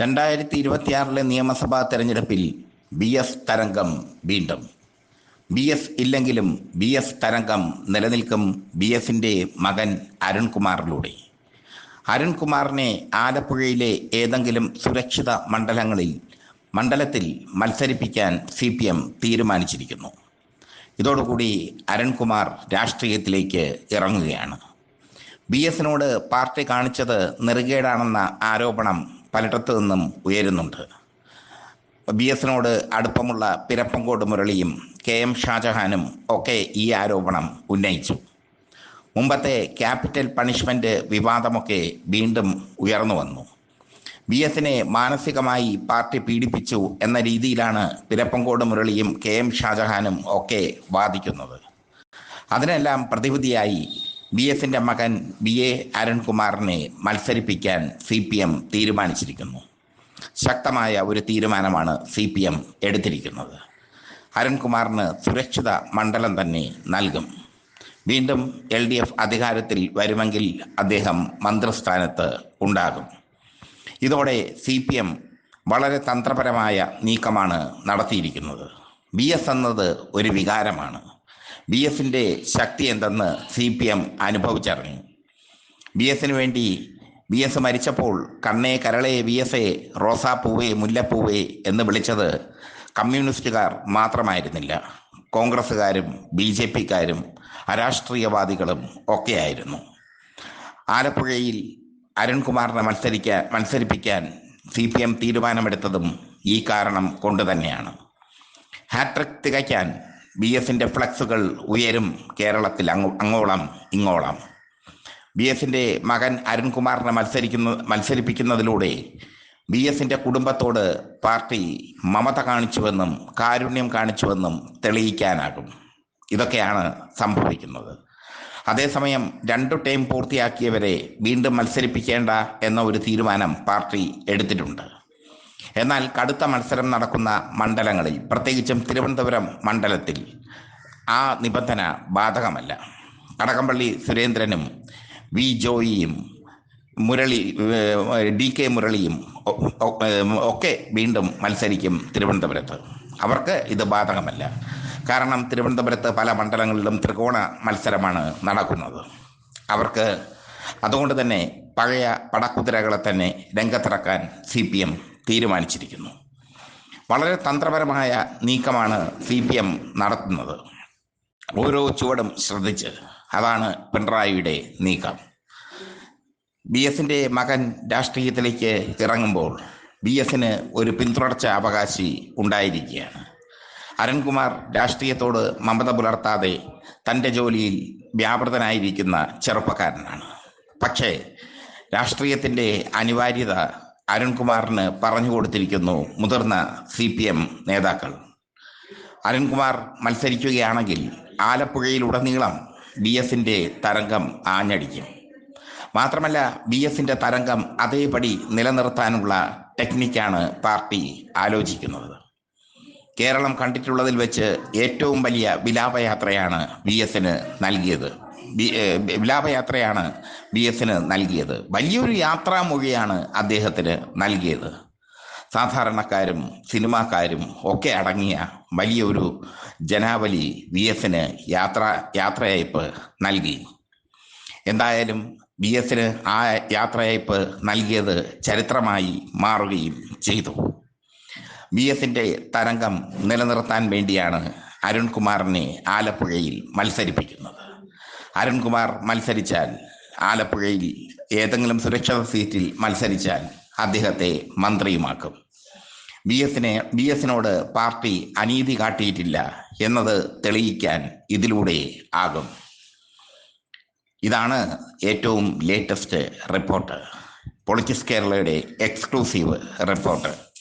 രണ്ടായിരത്തി ഇരുപത്തിയാറിലെ നിയമസഭാ തെരഞ്ഞെടുപ്പിൽ ബി എസ് തരംഗം വീണ്ടും. ബി എസ് ഇല്ലെങ്കിലും ബി എസ് തരംഗം നിലനിൽക്കും ബി എസിന്റെ മകൻ അരുൺകുമാറിലൂടെ. അരുൺകുമാറിനെ ആലപ്പുഴയിലെ ഏതെങ്കിലും സുരക്ഷിത മണ്ഡലങ്ങളിൽ മണ്ഡലത്തിൽ മത്സരിപ്പിക്കാൻ സി പി എം തീരുമാനിച്ചിരിക്കുന്നു. ഇതോടുകൂടി അരുൺകുമാർ രാഷ്ട്രീയത്തിലേക്ക് ഇറങ്ങുകയാണ്. ബി എസിനോട് പാർട്ടി കാണിച്ചത് നെറുകേടാണെന്ന ആരോപണം പലയിടത്തു നിന്നും ഉയരുന്നുണ്ട്. ബി എസിനോട് അടുപ്പമുള്ള പിരപ്പങ്കോട് മുരളിയും കെ എം ഷാജഹാനും ഒക്കെ ഈ ആരോപണം ഉന്നയിച്ചു. മുമ്പത്തെ ക്യാപിറ്റൽ പണിഷ്മെന്റ് വിവാദമൊക്കെ വീണ്ടും ഉയർന്നു വന്നു. ബി എസിനെ മാനസികമായി പാർട്ടി പീഡിപ്പിച്ചു എന്ന രീതിയിലാണ് പിരപ്പങ്കോട് മുരളിയും കെ എം ഷാജഹാനും ഒക്കെ വാദിക്കുന്നത്. അതിനെല്ലാം പ്രതിവിധിയായി ബി എസിന്റെ മകൻ ബി എ അരുൺകുമാറിനെ മത്സരിപ്പിക്കാൻ സി പി എം തീരുമാനിച്ചിരിക്കുന്നു. ശക്തമായ ഒരു തീരുമാനമാണ് സി പി എം എടുത്തിരിക്കുന്നത്. അരുൺകുമാറിന് സുരക്ഷിത മണ്ഡലം തന്നെ നൽകും. വീണ്ടും എൽ ഡി എഫ് അധികാരത്തിൽ വരുമെങ്കിൽ അദ്ദേഹം മന്ത്രിസ്ഥാനത്ത് ഉണ്ടാകും. ഇതോടെ സി പി എം വളരെ തന്ത്രപരമായ നീക്കമാണ് നടത്തിയിരിക്കുന്നത്. ബി എസ് എന്നത് ഒരു വികാരമാണ്. ബി എഫിന്റെ ശക്തി എന്തെന്ന് സി പി എം അനുഭവിച്ചറിഞ്ഞു. ബി എസിന് വേണ്ടി ബി എസ് മരിച്ചപ്പോൾ കണ്ണേ കരളെ ബി എസ് എ റോസാപ്പൂവേ മുല്ലപ്പൂവേ എന്ന് വിളിച്ചത് കമ്മ്യൂണിസ്റ്റുകാർ മാത്രമായിരുന്നില്ല. കോൺഗ്രസ്സുകാരും ബി ജെ പിക്കാരും അരാഷ്ട്രീയവാദികളും ഒക്കെയായിരുന്നു. ആലപ്പുഴയിൽ അരുൺകുമാറിനെ മത്സരിക്കാൻ മത്സരിപ്പിക്കാൻ സി പി എം തീരുമാനമെടുത്തതും ഈ കാരണം കൊണ്ട് തന്നെയാണ് ഹാട്രിക് തികയ്ക്കാൻ ബി എഫിന്റെ ഫ്ലക്സുകൾ ഉയരും കേരളത്തിൽ അങ്ങ് അങ്ങോളം ഇങ്ങോളം. ബി എസിന്റെ മകൻ അരുൺകുമാറിനെ മത്സരിക്കുന്ന മത്സരിപ്പിക്കുന്നതിലൂടെ ബി എസിന്റെ കുടുംബത്തോട് പാർട്ടി മമത കാണിച്ചുവെന്നും കാരുണ്യം കാണിച്ചുവെന്നും തെളിയിക്കാനാകും. ഇതൊക്കെയാണ് സംഭവിക്കുന്നത്. അതേസമയം രണ്ടു ടൈം പൂർത്തിയാക്കിയവരെ വീണ്ടും മത്സരിപ്പിക്കേണ്ട എന്ന ഒരു തീരുമാനം പാർട്ടി എടുത്തിട്ടുണ്ട്. എന്നാൽ കടുത്ത മത്സരം നടക്കുന്ന മണ്ഡലങ്ങളിൽ പ്രത്യേകിച്ചും തിരുവനന്തപുരം മണ്ഡലത്തിൽ ആ നിബന്ധന ബാധകമല്ല. കടകംപള്ളി സുരേന്ദ്രനും വി ജോയിയും മുരളി ഡി കെ മുരളിയും ഒക്കെ വീണ്ടും മത്സരിക്കും തിരുവനന്തപുരത്ത്. അവർക്ക് ഇത് ബാധകമല്ല. കാരണം തിരുവനന്തപുരത്ത് പല മണ്ഡലങ്ങളിലും ത്രികോണ മത്സരമാണ് നടക്കുന്നത്. അവർക്ക് അതുകൊണ്ട് തന്നെ പഴയ പടക്കുതിരകളെ തന്നെ രംഗത്തിറക്കാൻ സി പി എം തീരുമാനിച്ചിരിക്കുന്നു. വളരെ തന്ത്രപരമായ നീക്കമാണ് സി പി എം നടത്തുന്നത്. ഓരോ ചുവടും ശ്രദ്ധിച്ച് അതാണ് പിണറായിയുടെ നീക്കം. ബി എസിന്റെ മകൻ രാഷ്ട്രീയത്തിലേക്ക് ഇറങ്ങുമ്പോൾ ബി എസിന് ഒരു പിന്തുടർച്ച അവകാശി ഉണ്ടായിരിക്കുകയാണ്. അരുൺകുമാർ രാഷ്ട്രീയത്തോട് മമത പുലർത്താതെ തന്റെ ജോലിയിൽ വ്യാപൃതനായിരിക്കുന്ന ചെറുപ്പക്കാരനാണ്. പക്ഷേ രാഷ്ട്രീയത്തിന്റെ അനിവാര്യത അരുൺകുമാറിന് പറഞ്ഞു കൊടുത്തിരിക്കുന്നു മുതിർന്ന സി പി എം നേതാക്കൾ. അരുൺകുമാർ മത്സരിക്കുകയാണെങ്കിൽ ആലപ്പുഴയിലുടനീളം ബി എസിന്റെ തരംഗം ആഞ്ഞടിക്കും. മാത്രമല്ല ബി എസിന്റെ തരംഗം അതേപടി നിലനിർത്താനുള്ള ടെക്നിക്കാണ് പാർട്ടി ആലോചിക്കുന്നത്. കേരളം കണ്ടിട്ടുള്ളതിൽ വെച്ച് ഏറ്റവും വലിയ വിലാപയാത്രയാണ് ബി എസിന് നൽകിയത്. വിലാപയാത്രയാണ് ബി എസിന് നൽകിയത്. വലിയൊരു യാത്രാമൊഴിയാണ് അദ്ദേഹത്തിന് നൽകിയത്. സാധാരണക്കാരും സിനിമാക്കാരും ഒക്കെ അടങ്ങിയ വലിയൊരു ജനാവലി വി എസിന് യാത്ര യാത്രയയപ്പ് നൽകി. എന്തായാലും ബി എസിന് ആ യാത്രയയപ്പ് നൽകിയത് ചരിത്രമായി മാറുകയും ചെയ്തു. ബി എസിന്റെ തരംഗം നിലനിർത്താൻ വേണ്ടിയാണ് അരുൺകുമാറിനെ ആലപ്പുഴയിൽ മത്സരിപ്പിക്കുന്നത്. അരുൺകുമാർ മത്സരിച്ചാൽ ആലപ്പുഴയിൽ ഏതെങ്കിലും സുരക്ഷിത സീറ്റിൽ മത്സരിച്ചാൽ അദ്ദേഹത്തെ മന്ത്രിയുമാക്കും. ബി എസിനെ ബി എസിനോട് പാർട്ടി അനീതി കാട്ടിയിട്ടില്ല എന്നത് തെളിയിക്കാൻ ഇതിലൂടെ ആകും. ഇതാണ് ഏറ്റവും ലേറ്റസ്റ്റ് റിപ്പോർട്ട് പൊളിറ്റിക്സ് കേരളയുടെ എക്സ്ക്ലൂസീവ് റിപ്പോർട്ട്